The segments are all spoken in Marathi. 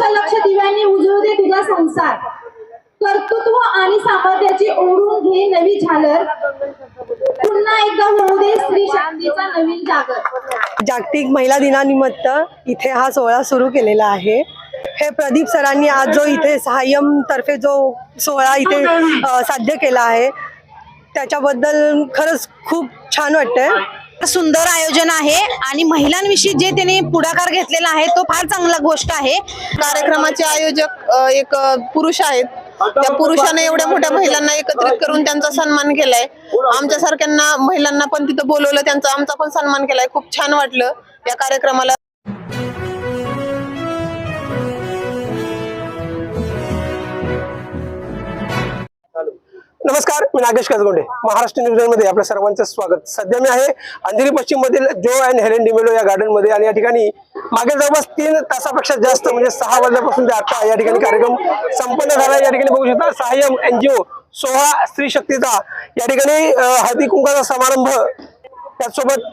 लक्ष लक्ष दिव्यांनी उजळू दे तुझा संसार. कर्तृत्व आणि सामर्थ्याची ओढून घे नवी झालर. पुन्हा एकदा होऊ दे स्त्री शांतीचा नवीन जागर. जागतिक महिला दिनानिमित्त इथे हा सोहळा सुरू केलेला आहे. हे प्रदीप सरांनी आज जो इथे सहाय्यम तर्फे जो सोहळा इथे साध्य केला आहे त्याच्याबद्दल खरंच खूप छान वाटतंय. सुंदर आयोजन आहे आणि महिलांविषयी जे त्यांनी पुढाकार घेतलेला आहे तो फार चांगला गोष्ट आहे. कार्यक्रमाचे आयोजक एक पुरुष आहेत. त्या पुरुषाने एवढ्या मोठ्या महिलांना एकत्रित करून त्यांचा सन्मान केलाय. आमच्यासारख्यांना महिलांना पण तिथं बोलवलं त्यांचा आमचा पण सन्मान केलाय. खूप छान वाटलं या कार्यक्रमाला. नमस्कार मी नागेश कसगोंडे महाराष्ट्र न्यूजमध्ये आपल्या सर्वांचं स्वागत. सध्या मी आहे अंधेरी पश्चिम मधील जो अँड हेलेन डिमेलो या गार्डनमध्ये आणि या ठिकाणी मागे जवळपास तीन तासापेक्षा जास्त म्हणजे सहा वाजल्यापासून ते आता या ठिकाणी कार्यक्रम संपन्न झाला. या ठिकाणी बघू शकता सहाय्यम एनजीओ सोहळा स्त्री शक्तीचा या ठिकाणी हळदी कुंकाचा समारंभ त्याचसोबत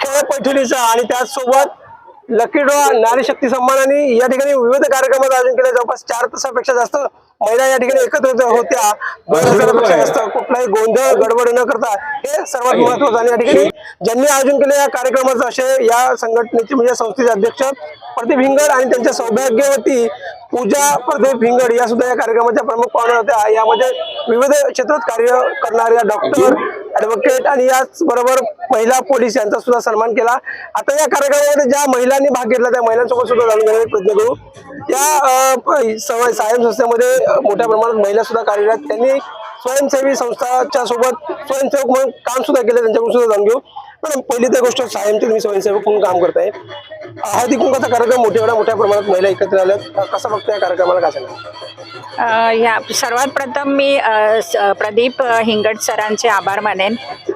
खेळ पैठणीचा आणि त्याचसोबत लकी ड्रॉ नारी शक्ती सन्मान आणि या ठिकाणी विविध कार्यक्रमाचं आयोजन केलं. जवळपास चार तासापेक्षा जास्त महिला या ठिकाणी एकत्र होत्या. जास्त कुठलाही गोंधळ गडबड न करता हे सर्वात महत्वाचं आणि या ठिकाणी. ज्यांनी आयोजन केलं या कार्यक्रमाचं असे या संघटनेचे म्हणजे संस्थेचे अध्यक्ष प्रदीप हिंगड आणि त्यांच्या सौभाग्यवती पूजा प्रदीप हिंगड या सुद्धा या कार्यक्रमाच्या प्रमुख पाहुण्या होत्या. यामध्ये विविध क्षेत्रात कार्य करणाऱ्या डॉक्टर ऍडव्होकेट आणि याच बरोबर महिला पोलीस यांचा सुद्धा सन्मान केला. आता या कार्यक्रमामध्ये ज्या महिलांनी भाग घेतला त्या महिलांसोबत सुद्धा जाणून घेण्याचा प्रयत्न करू. या अं, सायम संस्थेमध्ये मोठ्या प्रमाणात महिला सुद्धा कार्यरत त्यांनी स्वयंसेवी संस्थाच्या सोबत स्वयंसेवक म्हणून काम सुद्धा केलं त्यांच्याकडून सुद्धा जाणून घेऊ. मॅडम पहिली तर गोष्ट सायमचे तुम्ही स्वयंसेवक म्हणून काम करताय. हळदी कुंकाचा कार्यक्रम मोठ्या एवढ्या मोठ्या प्रमाणात महिला एकत्र आल्या कसं बघतो या कार्यक्रमाला काय सांगा ह्या सर्वात प्रथम मी अ, स- प्रदीप हिंगट सरांचे आभार मानेन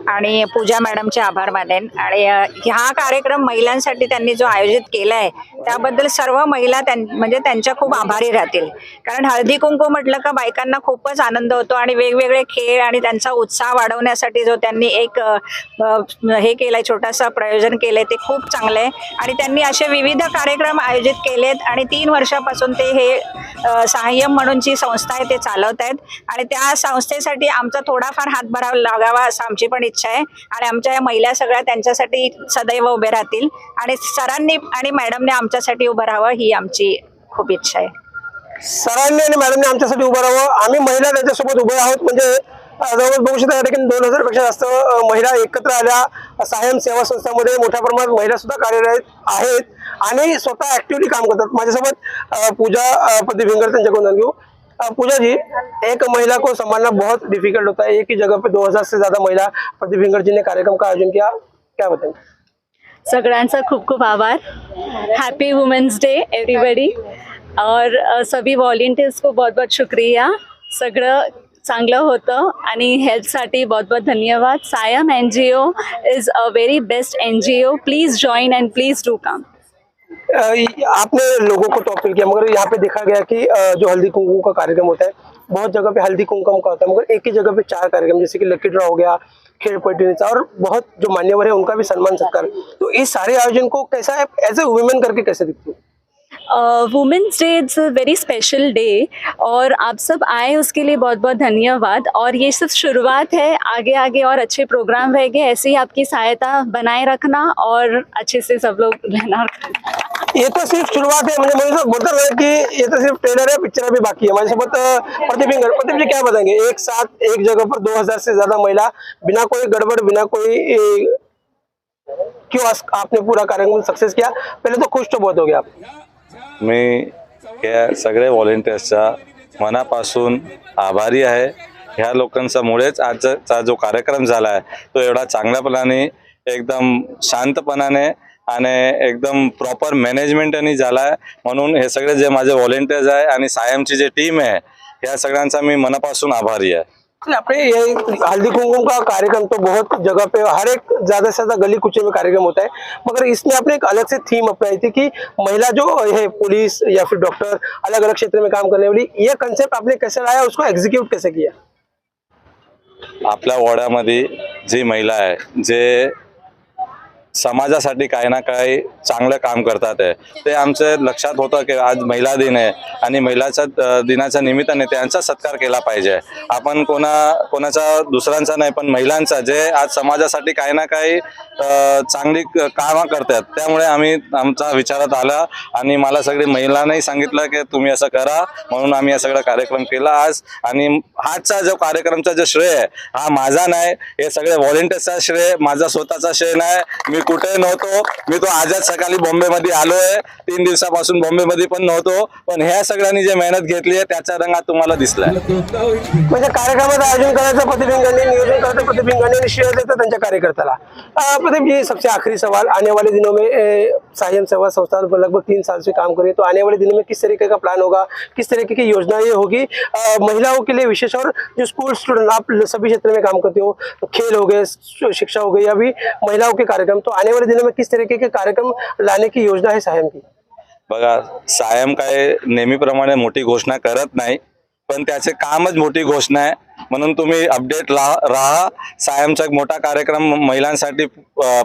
आणि पूजा मॅडमचे आभार मानेन. आणि अ, हा कार्यक्रम महिलांसाठी त्यांनी जो आयोजित केला आहे त्याबद्दल सर्व महिला त्यां म्हणजे त्यांच्या खूप आभारी राहतील. कारण हळदी कुंकू म्हटलं का बायकांना खूपच आनंद होतो आणि वेगवेगळे खेळ आणि त्यांचा उत्साह वाढवण्यासाठी जो त्यांनी एक अ, अ, हे केलंय छोटासा प्रयोजन केलंय ते खूप चांगलं आहे आणि त्यांनी असे विविध कार्यक्रम आयोजित केलेत आणि तीन वर्षापासून ते हे सहाय्यम म्हणून जी संस्था आहे ते चालवत आहेत. आणि त्या संस्थेसाठी आमचा थोडाफार हातभार लागावा असं आमची पण इच्छा आहे. आणि आमच्या या महिला सगळ्या त्यांच्यासाठी सदैव उभे राहतील. आणि सरांनी आणि मॅडमने आमच्यासाठी उभं राहावं ही आमची खूप इच्छा आहे. सरांनी आणि मॅडमने आमच्यासाठी उभं राहावं. आम्ही महिला त्यांच्यासोबत उभे आहोत. म्हणजे जवळपास बघू शकता या ठिकाणी दोन हजारपेक्षा जास्त महिला एकत्र आल्या. सायम सेवा संस्थामध्ये मोठ्या प्रमाणात महिला सुद्धा कार्यरत आहेत आणि स्वतः ऍक्टिव्हली काम करतात. माझ्यासोबत पूजा अं, प्रदीप त्यांच्याकडून घेऊ. पूजा जी एक महिला को संभालना बहुत डिफिकल्ट होता है. एक ही जगह पे दो हजार से ज्यादा महिला प्रतिभिंगर जी ने कार्यक्रम का आयोजन किया। क्या बताएंगे सगळ्यांचा खूप खूप आभार. हैप्पी वुमेन्स डे एवरीबडी और सभी वॉलेंटियर्स को बहुत बहुत शुक्रिया. सगळं चांगलं होतं आणि हेल्थसाठी बहुत बहुत धन्यवाद. Sayam N G O is a very best N G O please join and please do come आपने लोगों को अपील किया, मगर यहाँ पे देखा गया कि जो हल्दी कुमकुम का कार्यक्रम होता है, बहुत जगह पे हल्दी कुमकुम का होता है, मगर एक ही जगह पे चार कार्यक्रम, जैसे कि लकी ड्रॉ हो गया, खेल पलटनीचा और बहुत जो मान्यवर है, उनका भी सम्मान, सत्कार। तो इस सारे आयोजन को कैसा है एज ए वुमेन करके कैसे दिखते हो? Women's day it's a very special day और आप सब आए उसके लिए बहुत बहुत धन्यवाद और ये सिर्फ़ शुरुआत है। आगे आगे और अच्छे प्रोग्राम रहेंगे ऐसे ही आपकी सहायता बनाए रखना और अच्छे से सब लोग रहना। ये तो सिर्फ़ शुरुआत है मुझे मुझे बोलता रहा कि ये तो सिर्फ़ ट्रेलर है पिक्चर अभी बाकी है। हमारे अ, प्रदीप जी क्या बताएँगे? एक साथ एक जगह पर दो हज़ार से ज़्यादा महिला बिना कोई गड़बड़ बिना कोई क्यों आपने पूरा कार्यक्रम सक्सेस किया? पहले तो खुश तो बहुत हो गया आप। मी या सगळ्या व्हॉलेंटियर्सचा मनापासून आभारी आहे. ह्या लोकांच्यामुळेच आजचा जो कार्यक्रम झाला आहे तो एवढा चांगल्यापणाने एकदम शांतपणाने आणि एकदम प्रॉपर मॅनेजमेंटनी झाला आहे. म्हणून हे सगळे जे माझे व्हॉलेंटियर्स आहे आणि सायमची जे टीम आहे ह्या सगळ्यांचा मी मनापासून आभारी आहे. अपने ये हल्दी कुमकुम का कार्यक्रम तो बहुत जगह पे हर एक ज्यादा से ज्यादा गली कुचे में कार्यक्रम होता है। मगर इसने अपने एक अलग से थीम अपनाई थी कि महिला जो है पुलिस या फिर डॉक्टर अलग अलग क्षेत्र में काम करने वाली ये कंसेप्ट आपने कैसे लाया उसको एग्जीक्यूट कैसे किया? आपल्या वॉर्डामध्ये जी महिला आहे जे समाजासाठी काही ना काही चांगलं काम करतात आहे ते आमचं लक्षात होतं की आज महिला दिन आहे आणि महिलाच्या दिनाच्या निमित्ताने त्यांचा सत्कार केला पाहिजे. आपण कोणा कोणाचा दुसऱ्यांचा नाही पण महिलांचा जे आज समाजासाठी काही ना काही चांगली कामं करतात त्यामुळे आम्ही आमचा विचारात आला आणि मला सगळे महिलांनाही सांगितलं की तुम्ही असं करा म्हणून आम्ही हा सगळा कार्यक्रम केला आज. आणि आजचा जो कार्यक्रमचा जो श्रेय आहे हा माझा नाही हे सगळे व्हॉलेंटियर्सचा श्रेय माझा स्वतःचा श्रेय नाही मी कुठे नव्हतो. मी तो आजच सकाळी बॉम्बेमध्ये आलोय. तीन दिवसापासून बॉम्बेमध्ये पण नव्हतो. पण ह्या सगळ्यांनी जे मेहनत घेतली आहे त्याचा रंग आज तुम्हाला दिसलाय. म्हणजे कार्यक्रमाचं आयोजन करायचं प्रतिबिंगाने नियोजन करायचं प्रतिबिंगाने आणि श्रेय देतं त्यांच्या कार्यकर्त्याला. अ, प्रदीप जी सबसे आखिरी सवाल आने वाले दिनों में ए, सायम सेवा संस्थान पर लगभग तीन साल से काम कर रही है। तो आने वाले दिनों में किस तरीके का प्लान होगा? किस तरीके की योजना ये होगी? अ, महिलाओं के लिए विशेष और जो स्कूल स्टूडेंट आप सभी क्षेत्र में काम करते हो खेल हो गए शिक्षा हो गई या भी महिलाओं के कार्यक्रम तो आने वाले दिनों में किस तरीके के कार्यक्रम लाने की योजना है सायम की? बघा सायम काय नेहमीप्रमाणे मोठी घोषणा करत नाही पण त्याचे कामच मोठी घोषणा आहे. म्हणून तुम्ही अपडेट राहा. सायमचा एक मोठा कार्यक्रम महिलांसाठी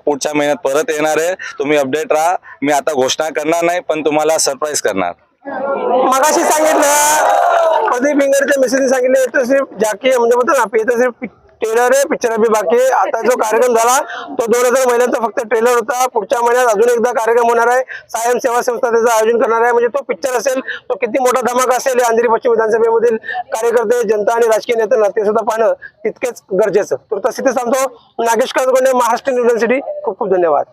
पुढच्या महिन्यात परत येणार आहे. तुम्ही अपडेट राहा. मी आता घोषणा करणार नाही पण तुम्हाला सरप्राईज करणार. मगाशी सांगितलं प्रदीप इंगरच्या मेसेजने सांगितलं सिर्फ जाके म्हणजे म्हणतो ना तर सिर्फ ट्रेलर आहे पिक्चर बी बाकी आहे. आता जो कार्यक्रम झाला तो दोन हजार महिन्याचा फक्त ट्रेलर होता. पुढच्या महिन्यात अजून एकदा कार्यक्रम होणार आहे. सायम सेवा संस्था त्याचं आयोजन करणार आहे. म्हणजे तो पिक्चर असेल तो किती मोठा धमाका असेल हे अंधेरी पश्चिम विधानसभेमधील कार्यकर्ते जनता आणि राजकीय नेत्यांना ते सुद्धा पाहणं तितकेच गरजेचं. तर तसे ते सांगतो नागेश काळगोंडे महाराष्ट्र युनिव्हर्सिटी खूप खूप धन्यवाद.